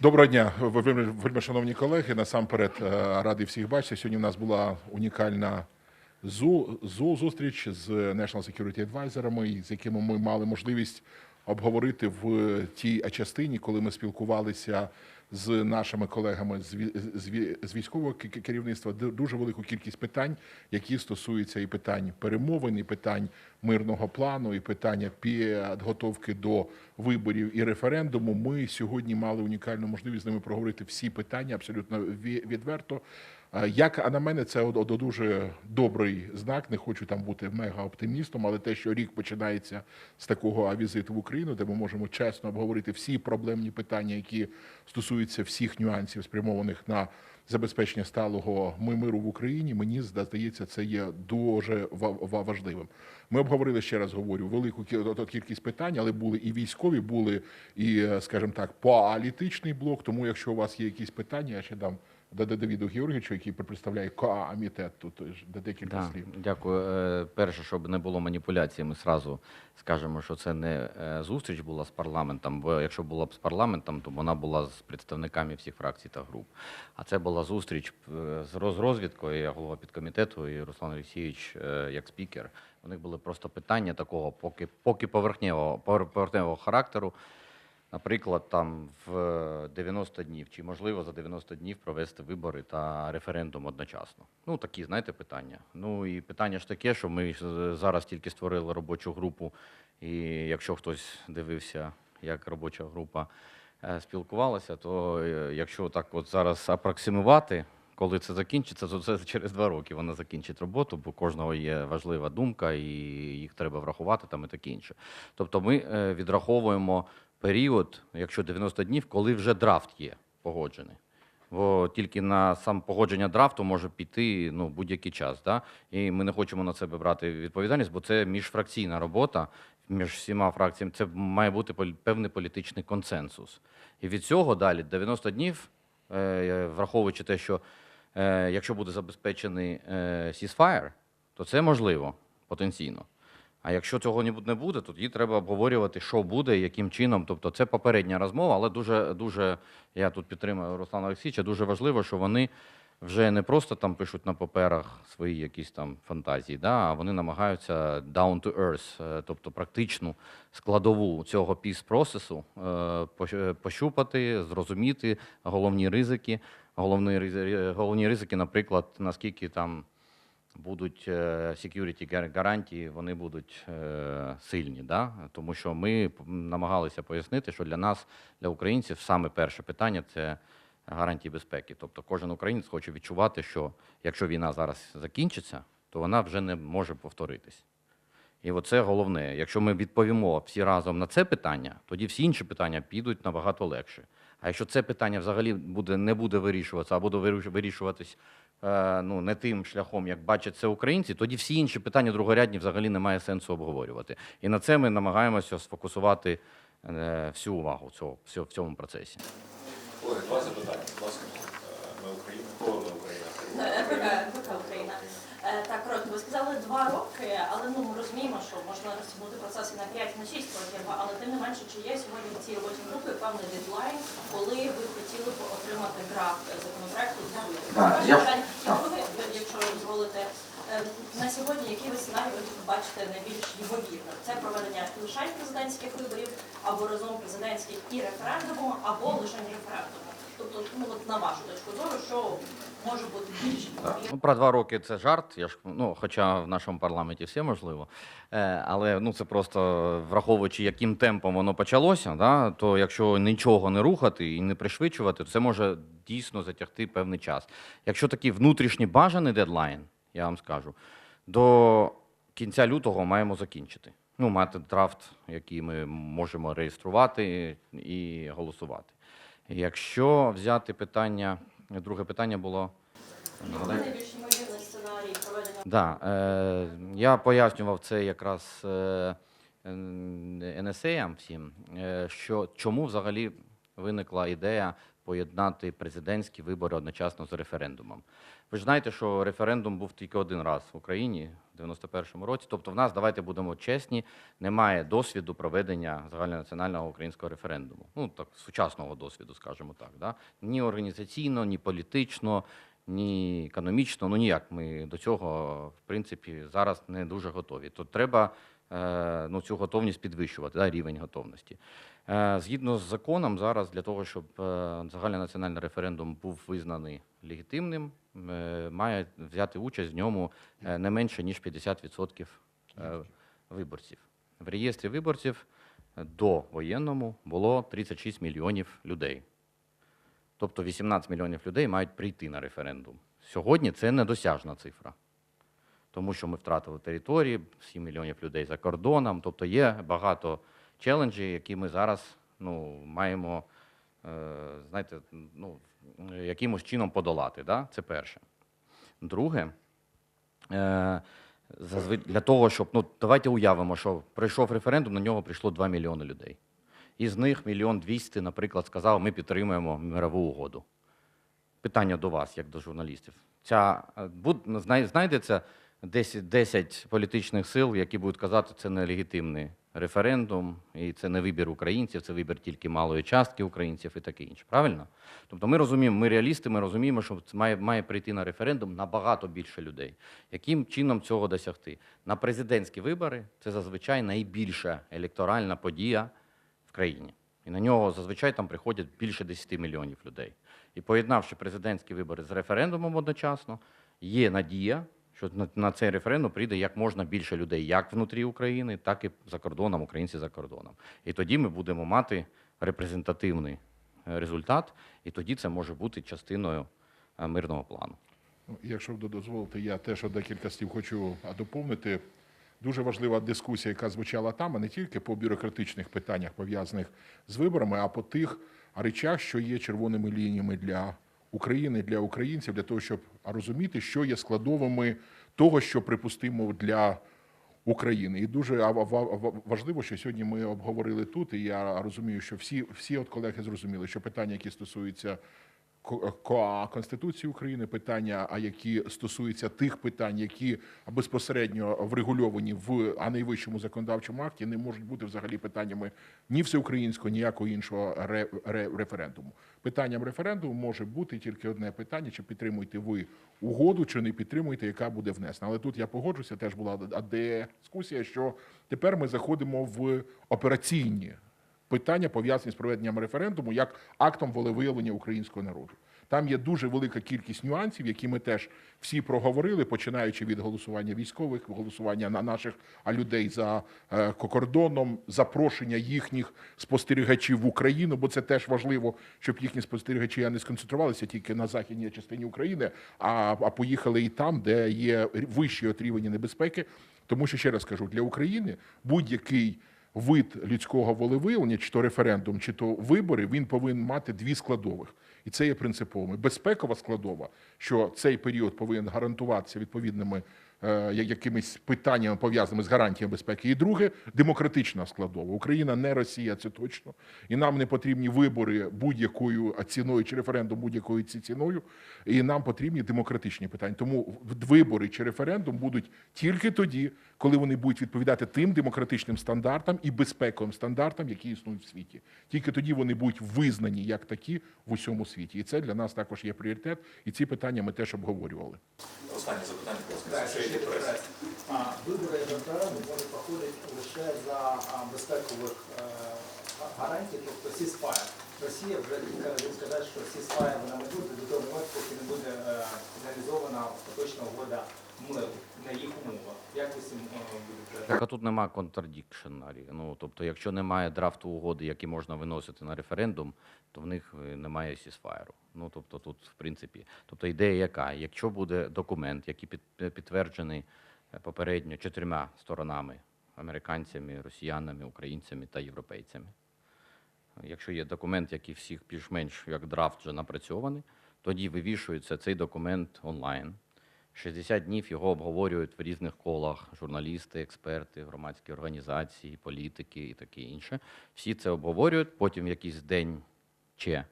Доброго дня, вельми шановні колеги. Насамперед е, радий всіх бачити. Сьогодні в нас була унікальна зу, зу зустріч з National Security Advisor, з якими ми мали можливість обговорити в тій частині, коли ми спілкувалися з нашими колегами з військового ке- ке- керівництва. Дуже велику кількість питань, які стосуються і питань перемовин, і питань мирного плану, і питання підготовки до виборів і референдуму. Ми сьогодні мали унікальну можливість з ними проговорити всі питання абсолютно ві- відверто. Е, Як а на мене, це од- дуже добрий знак. Не хочу там бути мега оптимістом, але те, що рік починається з такого візиту в Україну, де ми можемо чесно обговорити всі проблемні питання, які стосуються всіх нюансів, спрямованих на забезпечення сталого ми- миру в Україні. Мені здається, це є дуже ва- ва- важливим. Ми обговорили ще раз говорю велику кількість питань, але були і військові, були і, е, скажімо так, політичний блок. Тому, якщо у вас є якісь питання, я ще дам Давіду Георгійовичу, який представляє комітет тут де декілька Да, слів. дякую. Е, Перше, щоб не було маніпуляцій, ми сразу скажемо, що це не е, зустріч була з парламентом, бо якщо була б з парламентом, то вона була з представниками всіх фракцій та груп. А це була зустріч е, з роз- розвідкою, я голова підкомітету, і Руслан Олексійович як спікер. У них були просто питання такого, поки, поки поверхневого, повер- поверхневого характеру. Наприклад, там в 90 днів, чи можливо за 90 днів провести вибори та референдум одночасно. Ну такі, знаєте, питання. Ну і питання ж таке, що ми зараз тільки створили робочу групу, і якщо хтось дивився, як робоча група е, спілкувалася, то е, якщо так от зараз апроксимувати, коли це закінчиться, то це через два роки вона закінчить роботу, бо кожного є важлива думка, і їх треба врахувати там і таке інше. Тобто ми е, відраховуємо період, якщо 90 днів, коли вже драфт є погоджений. Бо тільки на сам погодження драфту може піти ну, будь-який час. Да? І ми не хочемо на себе брати відповідальність, бо це міжфракційна робота між всіма фракціями. Це має бути певний політичний консенсус. І від цього далі 90 днів, е, враховуючи те, що е, якщо буде забезпечений е, ceasefire, то це можливо потенційно. А якщо цього не буде- то тоді треба обговорювати, що буде, яким чином. Тобто це попередня розмова, але дуже, дуже я тут підтримую Руслана Олексійовича, дуже важливо, що вони вже не просто там пишуть на паперах свої якісь там фантазії, да, а вони намагаються down to earth, е, тобто практичну складову цього піс-процесу е, пощупати, зрозуміти головні ризики. Головні, ризи- головні ризики, наприклад, наскільки там будуть е, security гарантії, вони будуть е, сильні. Да? Тому що ми намагалися пояснити, що для нас, для українців, саме перше питання це гарантії безпеки. Тобто кожен українець хоче відчувати, що якщо війна зараз закінчиться, то вона вже не може повторитись. І оце головне. Якщо ми відповімо всі разом на це питання, тоді всі інші питання підуть набагато легше. А якщо це питання взагалі буде, не буде вирішуватися, а буде виріш- вирішуватись ну, не тим шляхом, як бачать це українці, тоді всі інші питання другорядні взагалі немає сенсу обговорювати. І на це ми намагаємося сфокусувати е, всю увагу в цьому процесі. Ой, два запитання. Будь ласка, Е, ми Україна. Кого ми Україна? ФК Україна. Е, Так, коротко, ви сказали два роки, але ну ми розуміємо, що можна розтягнути процес і на 5 на 6 років, але тим не менше, чи є сьогодні в цій робочій групі певний дедлайн, коли ви хотіли б отримати драфт законопроекту для питання. І друге, ви- якщо ви дозволите, е, на сьогодні який ви сценарій ви тут бачите найбільш ймовірно? Це проведення лише президентських виборів, або разом президентських і референдуму, або лише референдуму. Тобто, ну от на вашу точку зору, що може бути більш? Ну, про два роки це жарт. Я ж ну, хоча в нашому парламенті все можливо. Е, але ну це просто враховуючи, яким темпом воно почалося, да, то якщо нічого не рухати і не пришвидшувати, то це може дійсно затягти певний час. Якщо такий внутрішній бажаний дедлайн, я вам скажу, до кінця лютого маємо закінчити. Ну, мати драфт, який ми можемо реєструвати і голосувати. Якщо взяти питання, друге питання було. Да, е, я пояснював це якраз е, НСА всім, е, що чому взагалі виникла ідея поєднати президентські вибори одночасно з референдумом. Ви ж знаєте, що референдум був тільки один раз в Україні 91-му році. Тобто, в нас, давайте будемо чесні, немає досвіду проведення загальнонаціонального українського референдуму. Ну так, сучасного досвіду, скажімо так. Да? Ні організаційно, ні політично, ні економічно. Ну ніяк ми до цього, в принципі, зараз не дуже готові. То треба е, ну, цю готовність підвищувати, да, рівень готовності. Е, Згідно з законом, зараз для того, щоб е, загальнонаціональний референдум був визнаний легітимним, має взяти участь в ньому е, не менше ніж 50% е, виборців. В реєстрі виборців е, до воєнному було 36 мільйонів людей. Тобто 18 мільйонів людей мають прийти на референдум. Сьогодні це недосяжна цифра, тому що ми втратили території, 7 мільйонів людей за кордоном. Тобто є багато челенджів, які ми зараз ну, маємо е, знаєте, ну, якимось чином подолати. Да? Це перше. Друге, е, для того, щоб ну, давайте уявимо, що пройшов референдум, на нього прийшло 2 мільйони людей. Із них мільйон двісті, наприклад, сказав, ми підтримуємо мирову угоду. Питання до вас, як до журналістів. Ця, е, знайдеться 10, 10 політичних сил, які будуть казати, це нелегітимний референдум, і це не вибір українців, це вибір тільки малої частки українців і таке інше. Правильно? Тобто ми розуміємо, ми реалісти, ми розуміємо, що має, має прийти на референдум набагато більше людей. Яким чином цього досягти? На президентські вибори це зазвичай найбільша електоральна подія в країні. І на нього зазвичай там приходять більше 10 мільйонів людей. І поєднавши президентські вибори з референдумом одночасно, є надія, що на, цей референдум прийде як можна більше людей, як внутрі України, так і за кордоном, українці за кордоном. І тоді ми будемо мати репрезентативний е, результат, і тоді це може бути частиною е, мирного плану. Ну, Якщо ви дозволите, я теж декілька слів хочу доповнити. Дуже важлива дискусія, яка звучала там, а не тільки по бюрократичних питаннях, пов'язаних з виборами, а по тих речах, що є червоними лініями для України, для українців, для того, щоб розуміти, що є складовими того, що припустимо для України. І дуже важливо, що сьогодні ми обговорили тут, і я розумію, що всі, всі от колеги зрозуміли, що питання, які стосуються Конституції України питання, а які стосуються тих питань, які безпосередньо врегульовані в а найвищому законодавчому акті, не можуть бути взагалі питаннями ні всеукраїнського, ніякого іншого ре, ре- референдуму. Питанням референдуму може бути тільки одне питання: чи підтримуєте ви угоду, чи не підтримуєте, яка буде внесена. Але тут я погоджуся, теж була дискусія, що тепер ми заходимо в операційні питання пов'язані з проведенням референдуму як актом волевиявлення українського народу. Там є дуже велика кількість нюансів, які ми теж всі проговорили, починаючи від голосування військових, голосування на наших а людей за е, кордоном, запрошення їхніх спостерігачів в Україну, бо це теж важливо, щоб їхні спостерігачі не сконцентрувалися тільки на західній частині України, а, а поїхали і там, де є вищі от рівні небезпеки. Тому що ще раз кажу, для України будь-який вид людського волевиявлення, чи то референдум, чи то вибори, він повинен мати дві складових. І це є принциповими. Безпекова складова, що цей період повинен гарантуватися відповідними якимись питаннями пов'язаними з гарантіями безпеки. І друге демократична складова. Україна не Росія, це точно. І нам не потрібні вибори будь-якою ціною чи референдум будь-якою ціною. І нам потрібні демократичні питання. Тому в- вибори чи референдум будуть тільки тоді, коли вони будуть відповідати тим демократичним стандартам і безпековим стандартам, які існують в світі. Тільки тоді вони будуть визнані як такі в усьому світі. І це для нас також є пріоритет. І ці питання ми теж обговорювали. Останнє запитання, А, Вибори референдум можуть проходити лише за безпекових е, гарантій, тобто сіспая. Росія вже кілька разів сказала, що сіспая вона не буде до того моменту, поки не буде е, реалізована остаточна угода миру на їх умовах. Як ви цим е, будете? Так, а тут нема контрдікшенарі. Ну, тобто, якщо немає драфту угоди, які можна виносити на референдум, то в них е, немає сісфайру. Ну, тобто, тут, в принципі, тобто ідея яка? Якщо буде документ, який під, підтверджений е, попередньо чотирма сторонами американцями, росіянами, українцями та європейцями. Якщо є документ, який всіх більш-менш як драфт вже напрацьований, тоді вивішується цей документ онлайн. 60 днів його обговорюють в різних колах журналісти, експерти, громадські організації, політики і таке інше. Всі це обговорюють. Потім в якийсь день чи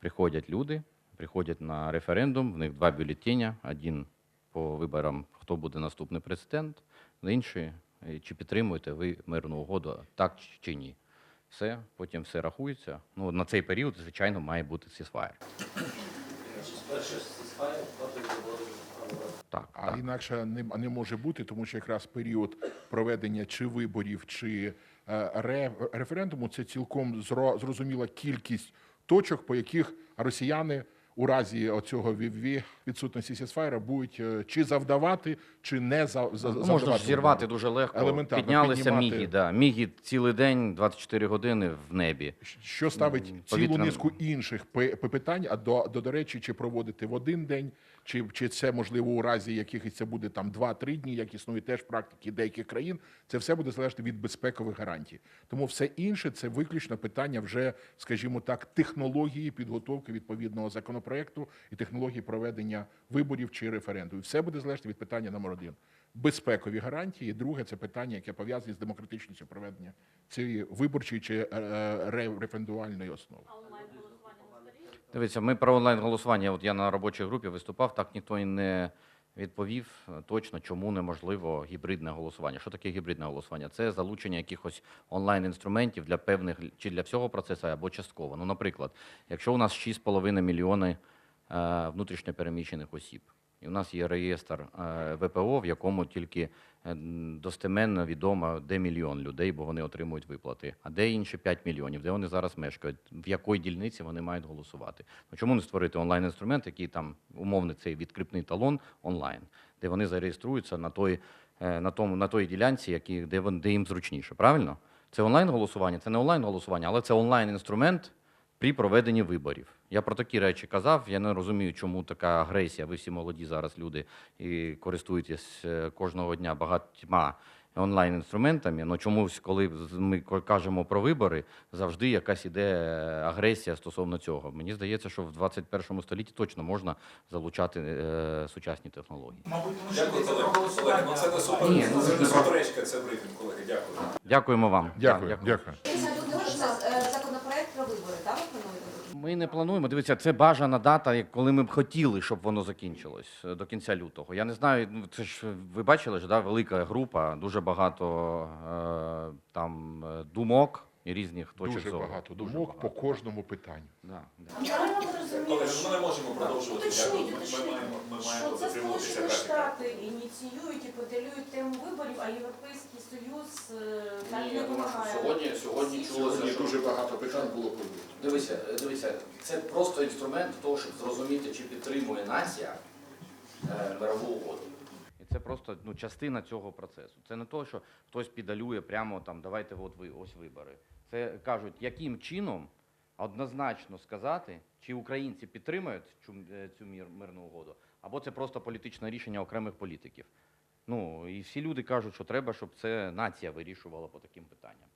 Приходять люди, приходять на референдум, в них два бюлетеня, один по виборам, хто буде наступний президент, інший, е, чи підтримуєте ви мирну угоду, так чи ні. Все, потім все рахується. Ну, на цей період, звичайно, має бути сісфаєр. Так, А так. інакше не, не може бути, тому що якраз період проведення чи виборів, чи е, референдуму це цілком зро, зрозуміла кількість точок, по яких росіяни у разі оцього вівві ві- відсутності сісфайра будуть е, чи завдавати, чи не за, за, Ну, завдавати. можна ж зірвати дуже легко. Елементарно Піднялися піднімати. міги, да. міги цілий день, 24 години в небі. Що ставить М, цілу низку інших пи- пи- питань, а до, до, до речі, чи проводити в один день, чи, чи це можливо у разі якихось це буде там 2-3 дні, як існує теж практики деяких країн. Це все буде залежати від безпекових гарантій. Тому все інше це виключно питання вже, скажімо так, технології підготовки відповідного законопроекту і технології проведення виборів чи референдумів. Все буде залежати від питання номер один. Безпекові гарантії. Друге це питання, яке пов'язане з демократичністю проведення цієї виборчої чи е, е, референдувальної основи. Дивіться, ми про онлайн голосування. От я на робочій групі виступав, так ніхто і не відповів е, точно, чому неможливо гібридне голосування. Що таке гібридне голосування? Це залучення якихось онлайн інструментів для певних чи для всього процесу або частково. Ну, наприклад, якщо у нас 6,5 мільйони внутрішньопереміщених внутрішньо переміщених осіб. І у нас є реєстр е, ВПО, в якому тільки е, достеменно відомо, де мільйон людей, бо вони отримують виплати, а де інші 5 мільйонів, де вони зараз мешкають, в якій дільниці вони мають голосувати. Ну чому не створити онлайн-інструмент, який там умовний цей відкріпний талон онлайн, де вони зареєструються на той, е, на тому, на той ділянці, які, де, де їм зручніше. Правильно? Це онлайн-голосування, це не онлайн-голосування, але це онлайн-інструмент при проведенні виборів. Я про такі речі казав. Я не розумію, чому така агресія. Ви всі молоді зараз люди і користуєтесь е, кожного дня багатьма онлайн-інструментами. Ну чомусь, коли з- ми ко- кажемо про вибори, завжди якась іде е, агресія стосовно цього. Мені здається, що в 21 столітті точно можна залучати е, сучасні технології. Мабуть, тому що Дякую, колеги. Ну це не супер. Ну, суперечка, це брифінг, колеги. Дякую. Дякуємо вам. Дякую, Так, дякую. Це е, законопроект про вибори, так ви плануєте? Ми не плануємо. Дивіться, це бажана дата, коли ми б хотіли, щоб воно закінчилось е, до кінця лютого. Я не знаю, ну це ж ви бачили ж, да, велика група, дуже багато е, там е, думок різних точок Дуже зору. багато Дуже думок по кожному питанню. Да, да. Колеги, ми не можемо продовжувати. Уточніть, Ми- уточніть, маємо, ми що маємо це дотримуватися Сполучені графіка. Штати ініціюють і поділюють тему виборів, а Європейський Союз е, так не вимагає. сьогодні Сьогодні дуже багато питань було по Дивися, е, дивися, це просто інструмент того, щоб зрозуміти, чи підтримує нація е, мирову угоду. Це просто ну, частина цього процесу. Це не то, що хтось підалює прямо там, давайте от ви ось вибори. Це кажуть, яким чином однозначно сказати, чи українці підтримують цю, е, цю мир, мирну угоду, або це просто політичне рішення окремих політиків. Ну і всі люди кажуть, що треба, щоб це нація вирішувала по таким питанням.